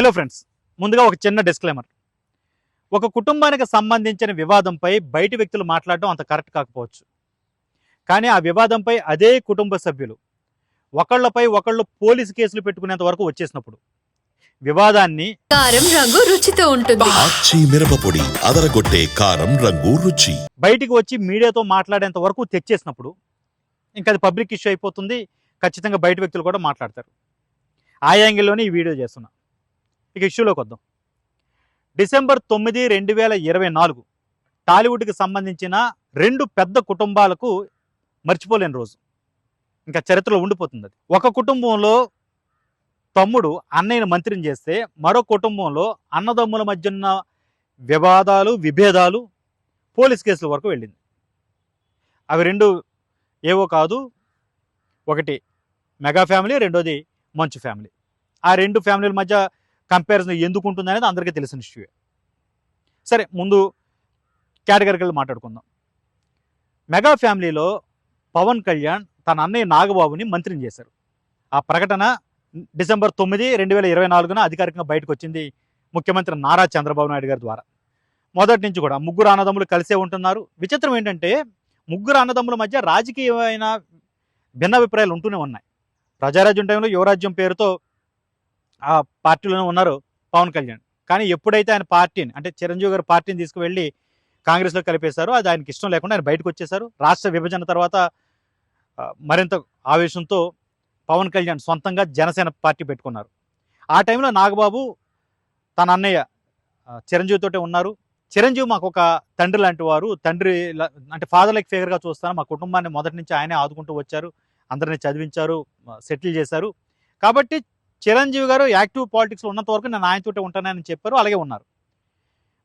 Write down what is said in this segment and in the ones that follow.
Hello friends ముందుగా ఒక చిన్న డిస్క్లైమర్ ఒక కుటుంబానికి సంబంధించిన వివాదంపై బయటి వ్యక్తులు మాట్లాడడం అంత కరెక్ట్ కాకపోవచ్చు. కానీ ఆ వివాదంపై అదే కుటుంబ సభ్యులు ఒకళ్ళపై ఒకళ్ళు పోలీసు కేసులు పెట్టుకునేంత వరకు వచ్చేసినప్పుడు వివాదాన్ని కారం రంగు రుచితో ఉంటుంది. ఆచి మిరపపొడి అదరగొట్టే కారం రంగు రుచి. బయటికి వచ్చి మీడియాతో మాట్లాడేంత వరకు తెచ్చేసినప్పుడు ఇంకా అది పబ్లిక్ ఇష్యూ అయిపోతుంది ఖచ్చితంగా బయట వ్యక్తులు కూడా మాట్లాడతారు. ఆ యాంగిల్లోనే ఈ వీడియో చేస్తున్నా. ఇక ఇష్యూలోకి వద్దాం. డిసెంబర్ తొమ్మిది రెండు వేల ఇరవై నాలుగు టాలీవుడ్కి సంబంధించిన రెండు పెద్ద కుటుంబాలకు మర్చిపోలేని రోజు. ఇంకా చరిత్రలో ఉండిపోతుంది అది. ఒక కుటుంబంలో తమ్ముడు అన్నయ్యను మంత్రిని చేస్తే మరో కుటుంబంలో అన్నదమ్ముల మధ్య ఉన్న వివాదాలు విభేదాలు పోలీస్ కేసుల వరకు వెళ్ళింది. అవి రెండు ఏవో కాదు ఒకటి మెగా ఫ్యామిలీ రెండోది మంచు ఫ్యామిలీ. ఆ రెండు ఫ్యామిలీల మధ్య కంపారిజన్ ఎందుకు ఉంటుంది అనేది అందరికీ తెలిసిన ఇష్యూ సరే ముందు కేటగిరికల్ మాట్లాడుకుందాం. మెగా ఫ్యామిలీలో పవన్ కళ్యాణ్ తన అన్నయ్య నాగబాబుని మంత్రిని చేశారు. ఆ ప్రకటన డిసెంబర్ తొమ్మిది రెండు వేల ఇరవై నాలుగున అధికారికంగా బయటకు వచ్చింది ముఖ్యమంత్రి నారా చంద్రబాబు నాయుడు గారి ద్వారా. మొదటి నుంచి కూడా ముగ్గురు అన్నదమ్ములు కలిసే ఉంటున్నారు. విచిత్రం ఏంటంటే ముగ్గురు అన్నదమ్ముల మధ్య రాజకీయమైన భిన్నాభిప్రాయాలు ఉంటూనే ఉన్నాయి. ప్రజారాజ్యం టైంలో యువరాజ్యం పేరుతో ఆ పార్టీలోనే ఉన్నారు పవన్ కళ్యాణ్. కానీ ఎప్పుడైతే ఆయన పార్టీని అంటే చిరంజీవి గారు పార్టీని తీసుకువెళ్ళి కాంగ్రెస్లో కలిపేశారో అది ఆయనకి ఇష్టం లేకుండా ఆయన బయటకు వచ్చేశారు. రాష్ట్ర విభజన తర్వాత మరింత ఆవేశంతో పవన్ కళ్యాణ్ సొంతంగా జనసేన పార్టీ పెట్టుకున్నారు. ఆ టైంలో నాగబాబు తన అన్నయ్య చిరంజీవితోటే ఉన్నారు. చిరంజీవి మాకు ఒక తండ్రి లాంటి వారు. తండ్రి అంటే ఫాదర్ లైక్ ఫిగర్గా చూస్తాను. మా కుటుంబాన్ని మొదటి నుంచి ఆయనే ఆదుకుంటూ వచ్చారు. అందరిని చదివించారు సెటిల్ చేశారు. కాబట్టి చిరంజీవి గారు యాక్టివ్ పాలిటిక్స్లో ఉన్నంత వరకు నేను ఆయనతోటే ఉంటానని చెప్పారు అలాగే ఉన్నారు.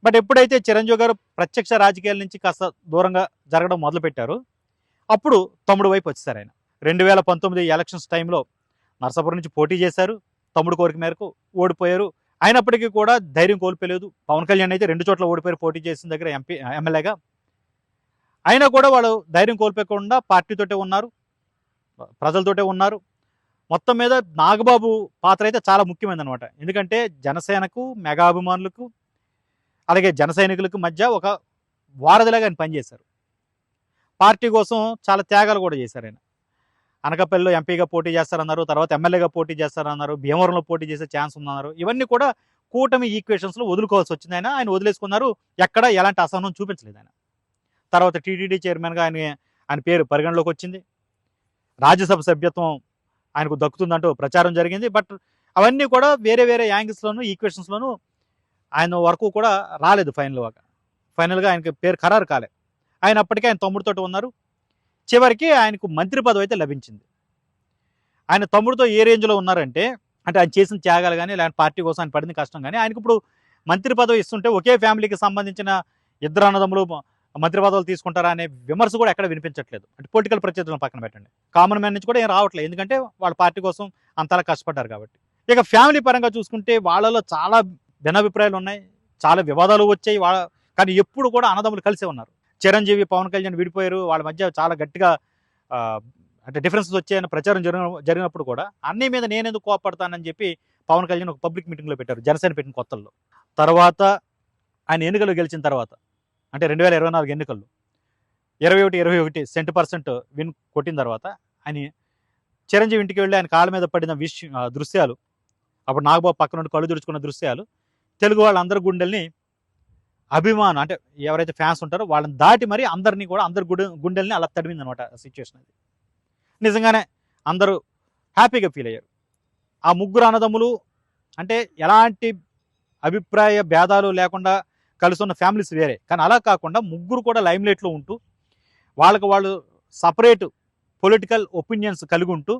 బట్ ఎప్పుడైతే చిరంజీవి గారు ప్రత్యక్ష రాజకీయాల నుంచి కాస్త దూరంగా జరగడం మొదలుపెట్టారు అప్పుడు తమ్ముడు వైపు వచ్చేసారు ఆయన. రెండు వేల పంతొమ్మిది ఎలక్షన్స్ టైంలో నర్సాపురం నుంచి పోటీ చేశారు తమ్ముడు కోరిక మేరకు ఓడిపోయారు. అయినప్పటికీ కూడా ధైర్యం కోల్పోలేదు. పవన్ కళ్యాణ్ అయితే రెండు చోట్ల ఓడిపోయారు పోటీ చేసిన దగ్గర ఎంపీ ఎమ్మెల్యేగా. అయినా కూడా వాళ్ళు ధైర్యం కోల్పోకుండా పార్టీతోటే ఉన్నారు ప్రజలతోటే ఉన్నారు. మొత్తం మీద నాగబాబు పాత్ర అయితే చాలా ముఖ్యమైనది అనమాట ఎందుకంటే జనసేనకు మెగాభిమానులకు అలాగే జన సైనికులకు మధ్య ఒక వారధిలాగా ఆయన పనిచేశారు. పార్టీ కోసం చాలా త్యాగాలు కూడా చేశారు ఆయన. అనకాపల్లిలో ఎంపీగా పోటీ చేస్తారన్నారు తర్వాత ఎమ్మెల్యేగా పోటీ చేస్తారన్నారు భీమవరంలో పోటీ చేసే ఛాన్స్ ఉందన్నారు. ఇవన్నీ కూడా కూటమి ఈక్వేషన్స్లో వదులుకోవాల్సి వచ్చింది ఆయన. ఆయన వదిలేసుకున్నారు. ఎక్కడ ఎలాంటి అసహనం చూపించలేదు ఆయన. తర్వాత టీటీడీ చైర్మన్గా ఆయన ఆయన పేరు పరిగణలోకి వచ్చింది. రాజ్యసభ సభ్యత్వం ఆయనకు దక్కుతుందంటూ ప్రచారం జరిగింది. బట్ అవన్నీ కూడా వేరే వేరే యాంగిల్స్లోను ఈక్వేషన్స్లోను ఆయన వరకు కూడా రాలేదు ఫైనల్ వరకు ఫైనల్గా ఆయనకి పేరు ఖరారు కాలే. ఆయన అప్పటికే ఆయన తమ్ముడితో ఉన్నారు. చివరికి ఆయనకు మంత్రి పదవి అయితే లభించింది. ఆయన తమ్ముడితో ఏ రేంజ్లో ఉన్నారంటే అంటే ఆయన చేసిన త్యాగాలు కానీ లేదంటే పార్టీ కోసం ఆయన పడింది కష్టం కానీ ఆయనకు ఇప్పుడు మంత్రి పదవి ఇస్తుంటే ఒకే ఫ్యామిలీకి సంబంధించిన ఇద్దరు అన్నదమ్ములు మంత్రి పదవులు తీసుకుంటారా అనే విమర్శ కూడా ఎక్కడ వినిపించట్లేదు. అంటే పొలిటికల్ ప్రత్యర్థులను పక్కన పెట్టండి. కామన్ మ్యాన్ నుంచి కూడా ఏం రావట్లేదు ఎందుకంటే వాళ్ళ పార్టీ కోసం అంతలా కష్టపడ్డారు కాబట్టి. ఇక ఫ్యామిలీ పరంగా చూసుకుంటే వాళ్ళలో చాలా భిన్నాభిప్రాయాలు ఉన్నాయి. చాలా వివాదాలు వచ్చాయి. వాళ్ళ కానీ ఎప్పుడు కూడా అన్నదమ్ములు కలిసే ఉన్నారు. చిరంజీవి పవన్ కళ్యాణ్ విడిపోయారు. వాళ్ళ మధ్య చాలా గట్టిగా అంటే డిఫరెన్సెస్ వచ్చాయని ప్రచారం జరిగిన జరిగినప్పుడు కూడా అన్నీ మీద నేనెందుకు కోపడతానని చెప్పి పవన్ కళ్యాణ్ ఒక పబ్లిక్ మీటింగ్లో పెట్టారు. జనసేన పెట్టిన కొత్తల్లో. తర్వాత ఆయన ఎన్నికలు గెలిచిన తర్వాత అంటే రెండు వేల ఇరవై నాలుగు ఎన్నికల్లో ఇరవై ఒకటి ఇరవై ఒకటి సెంట్ పర్సెంట్ విన్ కొట్టిన తర్వాత ఆయన చిరంజీవి ఇంటికి వెళ్ళి ఆయన కాళ్ళ మీద పడిన విషయం దృశ్యాలు అప్పుడు నాగబాబు పక్కన నుండి కళ్ళు తుడుచుకున్న దృశ్యాలు తెలుగు వాళ్ళందరి గుండెల్ని అభిమానం అంటే ఎవరైతే ఫ్యాన్స్ ఉంటారో వాళ్ళని దాటి మరి అందరినీ కూడా అందరి గుండె గుండెల్ని అలా తడిమింది అనమాట సిచ్యువేషన్ అది. నిజంగానే అందరూ హ్యాపీగా ఫీల్ అయ్యారు. ఆ ముగ్గురు అన్నదమ్ములు అంటే ఎలాంటి అభిప్రాయ భేదాలు లేకుండా కలిసి ఉన్న ఫ్యామిలీస్ వేరే. కానీ అలా కాకుండా ముగ్గురు కూడా లైమ్లైట్లో ఉంటూ వాళ్ళకి వాళ్ళు సపరేట్ పొలిటికల్ ఒపీనియన్స్ కలిగి ఉంటూ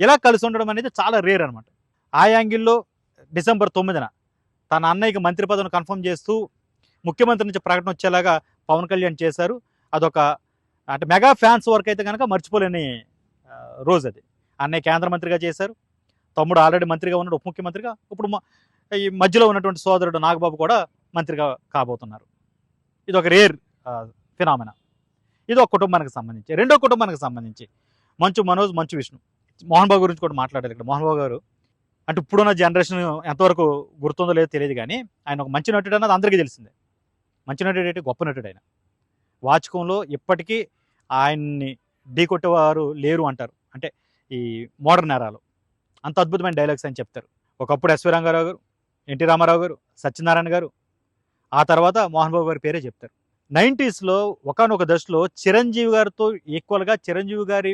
ఇలా కలిసి ఉండడం అనేది చాలా రేర్ అనమాట ఆ యాంగిల్లో డిసెంబర్ తొమ్మిదిన తన అన్నయ్యకి మంత్రి పదవిని కన్ఫర్మ్ చేస్తూ ముఖ్యమంత్రి నుంచి ప్రకటన వచ్చేలాగా పవన్ కళ్యాణ్ చేశారు. అదొక అంటే మెగా ఫ్యాన్స్ వరకు అయితే కనుక మర్చిపోలేని రోజు అది. అన్నయ్య కేంద్ర మంత్రిగా చేశారు. తమ్ముడు ఆల్రెడీ మంత్రిగా ఉన్నాడు ఉప ముఖ్యమంత్రిగా. ఇప్పుడు ఈ మధ్యలో ఉన్నటువంటి సోదరుడు నాగబాబు కూడా మంత్రిగా కాబోతున్నారు. ఇది ఒక రేర్ ఫినామినా. ఇది ఒక కుటుంబానికి సంబంధించి రెండో కుటుంబానికి సంబంధించి మంచు మనోజ్ మంచు విష్ణు. మోహన్ బాబు గురించి కూడా మాట్లాడారు ఇక్కడ. మోహన్ బాబు గారు అంటే ఇప్పుడున్న జనరేషన్ ఎంతవరకు గుర్తుందో లేదో తెలియదు కానీ ఆయన ఒక మంచి నటుడు అన్నది అందరికీ తెలిసిందే. మంచి నటుడు ఏంటి? గొప్ప నటుడు ఆయన. వాచకంలో ఇప్పటికీ ఆయన్ని ఢీకొట్టేవారు లేరు అంటారు. అంటే ఈ మోడర్న్ నేరాలు అంత అద్భుతమైన డైలాగ్స్ అని చెప్తారు. ఒకప్పుడు ఎస్వి రంగారావు గారు ఎన్టీ రామారావు గారు సత్యనారాయణ గారు ఆ తర్వాత మోహన్ బాబు గారి పేరే చెప్తారు. నైంటీస్లో ఒకనొక దశలో చిరంజీవి గారితో ఈక్వల్గా చిరంజీవి గారి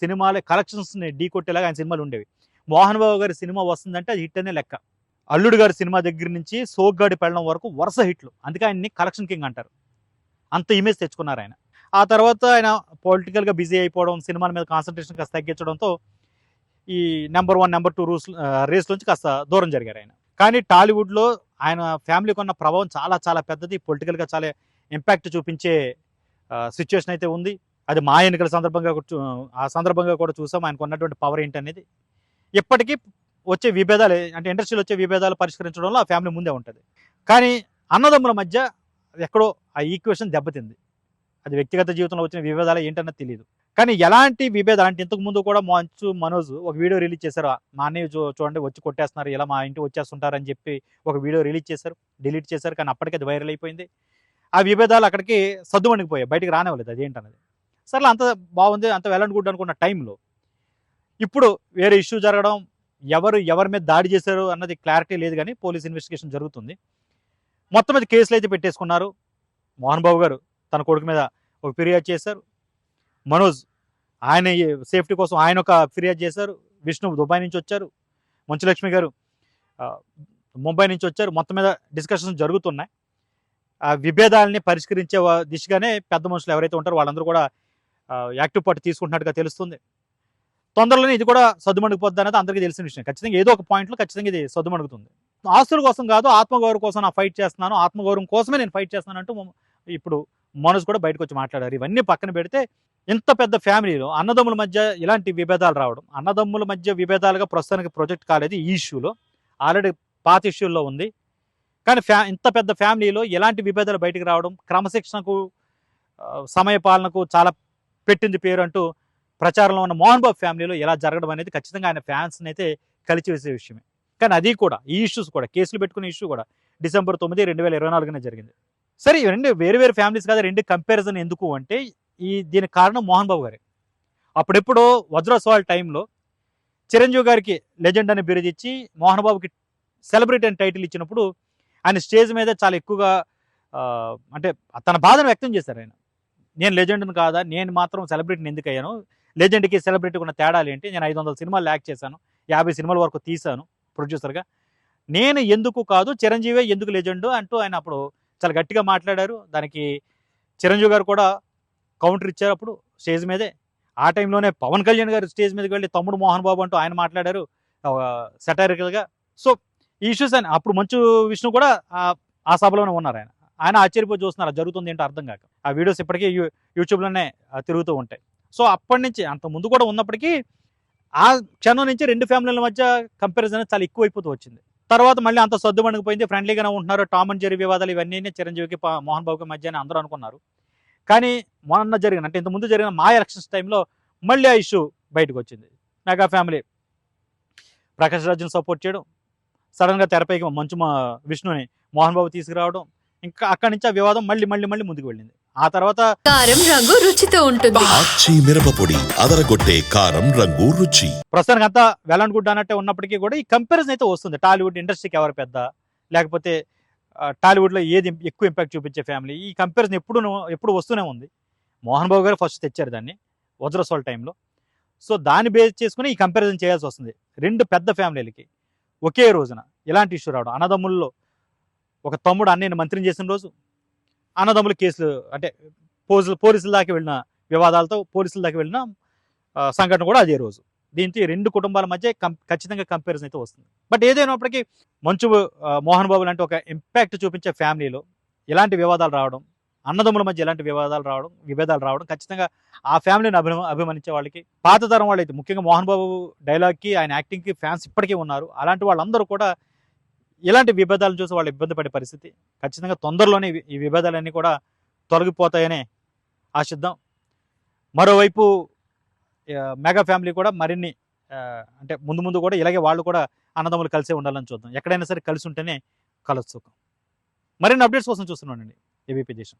సినిమాల కలెక్షన్స్ని ఢీ కొట్టేలాగా ఆయన సినిమాలు ఉండేవి. మోహన్ బాబు గారి సినిమా వస్తుందంటే అది హిట్ అనే లెక్క. అల్లుడు గారి సినిమా దగ్గర నుంచి సోగ్గాడి పెళ్ళడం వరకు వరుస హిట్లు. అందుకే ఆయన్ని కలెక్షన్ కింగ్ అంటారు. అంత ఇమేజ్ తెచ్చుకున్నారు ఆయన. ఆ తర్వాత ఆయన పొలిటికల్గా బిజీ అయిపోవడం సినిమాల మీద కాన్సన్ట్రేషన్ కాస్త తగ్గించడంతో ఈ number one number two rules race నుంచి కాస్త దూరం జరిగారు ఆయన. కానీ టాలీవుడ్లో ఆయన ఫ్యామిలీకి ఉన్న ప్రభావం చాలా చాలా పెద్దది. పొలిటికల్గా చాలా ఇంపాక్ట్ చూపించే సిచ్యువేషన్ అయితే ఉంది. అది మా ఎన్నికల సందర్భంగా చూ- ఆ సందర్భంగా కూడా చూసాం. ఆయనకు ఉన్నటువంటి పవర్ ఏంటనేది. ఇప్పటికీ వచ్చే విభేదాలు అంటే ఇండస్ట్రీలో వచ్చే విభేదాలు పరిష్కరించడంలో ఆ ఫ్యామిలీ ముందే ఉంటుంది. కానీ అన్నదమ్ముల మధ్య ఎక్కడో ఆ ఈక్వేషన్ దెబ్బతింది. అది వ్యక్తిగత జీవితంలో వచ్చిన విభేదాలు ఏంటన్నది తెలియదు కానీ ఎలాంటి విభేదాలు అంటే ఇంతకు ముందు కూడా మంచు మనోజ్ ఒక వీడియో రిలీజ్ చేశారు. మా అన్నయ్య చూడండి వచ్చి కొట్టేస్తున్నారు ఇలా మా ఇంటి వచ్చేస్తుంటారు అని చెప్పి ఒక వీడియో రిలీజ్ చేశారు డిలీట్ చేశారు కానీ అప్పటికే అది వైరల్ అయిపోయింది. ఆ విభేదాలు అక్కడికి సద్దుమణిగిపోయాయి బయటికి రానివ్వలేదు అదేంటన్నది సర్లే అంత బాగుంది అంత వెల్ అనుకున్న టైంలో ఇప్పుడు వేరే ఇష్యూ జరగడం ఎవరు ఎవరి మీద దాడి చేశారు అన్నది క్లారిటీ లేదు కానీ పోలీస్ ఇన్వెస్టిగేషన్ జరుగుతుంది. మొత్తం మీద కేసులు అయితే పెట్టేసుకున్నారు. మోహన్ బాబు గారు తన కొడుకు మీద ఒక ఫిర్యాదు చేశారు. మనోజ్ ఆయన సేఫ్టీ కోసం ఆయన ఒక ఫిర్యాదు చేశారు. విష్ణు దుబాయ్ నుంచి వచ్చారు. మంచులక్ష్మి గారు ముంబై నుంచి వచ్చారు. మొత్తం మీద డిస్కషన్స్ జరుగుతున్నాయి. ఆ విభేదాలని పరిష్కరించే దిశగానే పెద్ద మనుషులు ఎవరైతే ఉంటారో వాళ్ళందరూ కూడా యాక్టివ్ పార్ట్ తీసుకుంటున్నట్టుగా తెలుస్తుంది. తొందరలోనే ఇది కూడా సద్దుమణిగిపోద్ది అనేది అందరికీ తెలిసిన విషయం. ఖచ్చితంగా ఏదో ఒక పాయింట్లో ఖచ్చితంగా ఇది సద్దుమణుగుతుంది. ఆస్తుల కోసం కాదు ఆత్మగౌరవం కోసం నా ఫైట్ చేస్తున్నాను. ఆత్మగౌరవం కోసమే నేను ఫైట్ చేస్తున్నాను అంటూ ఇప్పుడు మనోజ్ కూడా బయటకు వచ్చి మాట్లాడారు. ఇవన్నీ పక్కన పెడితే ఇంత పెద్ద ఫ్యామిలీలో అన్నదమ్ముల మధ్య ఇలాంటి విభేదాలు రావడం అన్నదమ్ముల మధ్య విభేదాలుగా ప్రస్తుతానికి ప్రొజెక్ట్ కాలేదు ఈ ఇష్యూలో ఆల్రెడీ పాత ఇష్యూల్లో ఉంది. కానీ ఫ్యా ఇంత పెద్ద ఫ్యామిలీలో ఎలాంటి విభేదాలు బయటకు రావడం క్రమశిక్షణకు సమయ సమయపాలనకు చాలా పెట్టింది పేరు అంటూ ప్రచారంలో ఉన్న మోహన్ బాబు ఫ్యామిలీలో ఎలా జరగడం అనేది ఖచ్చితంగా ఆయన ఫ్యాన్స్ని అయితే కలిచివేసే విషయమే. కానీ అది కూడా ఈ ఇష్యూస్ కూడా కేసులు పెట్టుకునే ఇష్యూ కూడా డిసెంబర్ తొమ్మిది రెండు వేల ఇరవై నాలుగునే జరిగింది. సరే రెండు వేరు వేరు ఫ్యామిలీస్ కదా రెండు కంపారిజన్ ఎందుకు అంటే ఈ దీనికి కారణం మోహన్ బాబు గారే. అప్పుడెప్పుడు వజ్రోత్సవాల టైంలో చిరంజీవి గారికి లెజెండ్ అని బిరుదు ఇచ్చి మోహన్ బాబుకి సెలబ్రిటీ అని టైటిల్ ఇచ్చినప్పుడు ఆయన స్టేజ్ మీద చాలా ఎక్కువగా అంటే తన బాధను వ్యక్తం చేశారు ఆయన. నేను లెజెండ్ని కాదా? నేను మాత్రం సెలబ్రిటీని ఎందుకు అయ్యాను? లెజెండ్కి సెలబ్రిటీకి ఉన్న తేడాలు ఏంటి? నేను ఐదు వందల సినిమాలు యాక్ట్ చేశాను యాభై సినిమాల వరకు తీశాను ప్రొడ్యూసర్గా. నేను ఎందుకు కాదు చిరంజీవే ఎందుకు లెజెండ్ అంటూ ఆయన అప్పుడు చాలా గట్టిగా మాట్లాడారు. దానికి చిరంజీవి గారు కూడా కౌంటర్ ఇచ్చారు అప్పుడు స్టేజ్ మీదే. ఆ టైంలోనే పవన్ కళ్యాణ్ గారు స్టేజ్ మీదకి వెళ్ళి తమ్ముడు మోహన్ బాబు అంటూ ఆయన మాట్లాడారు. సెటారికల్గా సో ఈ ఇష్యూస్ అని అప్పుడు మంచు విష్ణు కూడా ఆ- సభలోనే ఉన్నారు ఆయన. ఆయన ఆశ్చర్యపోయి చూస్తున్నారు జరుగుతుంది ఏంటో అర్థం కాక. ఆ వీడియోస్ ఇప్పటికీ యూ యూట్యూబ్లోనే తిరుగుతూ ఉంటాయి. సో అప్పటి నుంచి అంత ముందు కూడా ఉన్నప్పటికీ ఆ క్షణం నుంచి రెండు ఫ్యామిలీల మధ్య కంపారిజన్ చాలా ఎక్కువైపోతూ వచ్చింది. తర్వాత మళ్ళీ అంత సర్దుమణిగిపోయింది ఫ్రెండ్లీగానే ఉంటున్నారు. టామ్ అండ్ జెరీ వివాదాలు ఇవన్నీ చిరంజీవికి మోహన్ బాబుకి మధ్య అందరూ అనుకున్నారు. కానీ మొన్న జరిగిన అంటే ఇంత ముందు జరిగిన మా ఎలక్షన్స్ టైంలో మళ్ళీ ఆ ఇష్యూ బయటకు వచ్చింది. మెగా ఫ్యామిలీ ప్రకాష్ రాజ్ని సపోర్ట్ చేయడం సడన్గా తెరపైకి మంచు విష్ణుని మోహన్ బాబు తీసుకురావడం ఇంకా అక్కడి నుంచి ఆ వివాదం మళ్ళీ మళ్ళీ మళ్ళీ ముందుకు వెళ్ళింది. ఆ తర్వాత కారం రంగు రుచితో ఉంటుంది. ఆచి మిరపపొడి అదరగొట్టే కారం రంగు రుచి. ప్రస్తుతానికి అంతా గుడ్ అన్నట్టే ఉన్నప్పటికీ కూడా ఈ కంపారిజన్ అయితే వస్తుంది. టాలీవుడ్ ఇండస్ట్రీకి ఎవరు పెద్ద? లేకపోతే టాలీవుడ్లో ఏది ఎక్కువ ఇంపాక్ట్ చూపించే ఫ్యామిలీ. ఈ కంపారిజన్ ఎప్పుడు ఎప్పుడు వస్తూనే ఉంది. మోహన్ బాబు గారు ఫస్ట్ తెచ్చారు దాన్ని వజ్రసోల్ టైంలో. సో దాన్ని బేస్ చేసుకుని ఈ కంపారిజన్ చేయాల్సి వస్తుంది. రెండు పెద్ద ఫ్యామిలీలకి ఒకే రోజున ఇలాంటి ఇష్యూ రావడం. అన్నదమ్ముల్లో ఒక తమ్ముడు అన్నయ్యని మంత్రిని చేసిన రోజు అన్నదమ్ముల కేసులు అంటే పోలీసులు పోలీసుల దాకా వెళ్ళిన వివాదాలతో పోలీసుల దాకా వెళ్ళిన సంఘటన కూడా అదే రోజు. దీంతో రెండు కుటుంబాల మధ్య కం ఖచ్చితంగా కంపారిజన్ అయితే వస్తుంది. బట్ ఏదైనప్పటికీ మంచు మోహన్ బాబు లాంటి ఒక ఇంపాక్ట్ చూపించే ఫ్యామిలీలో ఇలాంటి వివాదాలు రావడం అన్నదమ్ముల మధ్య ఎలాంటి వివాదాలు రావడం విభేదాలు రావడం ఖచ్చితంగా ఆ ఫ్యామిలీని అభి అభిమానించే వాళ్ళకి పాత తరం వాళ్ళు అయితే ముఖ్యంగా మోహన్ బాబు డైలాగ్కి ఆయన యాక్టింగ్కి ఫ్యాన్స్ ఇప్పటికీ ఉన్నారు. అలాంటి వాళ్ళందరూ కూడా ఇలాంటి విభేదాలను చూసి వాళ్ళు ఇబ్బంది పడే పరిస్థితి ఖచ్చితంగా తొందరలోనే ఈ విభేదాలన్నీ కూడా తొలగిపోతాయనే ఆశిద్దాం. మరోవైపు మెగా ఫ్యామిలీ కూడా మరిన్ని అంటే ముందు ముందు కూడా ఇలాగే వాళ్ళు కూడా అన్నదమ్ములు కలిసే ఉండాలని చూద్దాం. ఎక్కడైనా సరే కలిసి ఉంటేనే కలుసు మరిన్ని అప్డేట్స్ కోసం చూస్తున్నానండి. ఏబీపీ దేశం.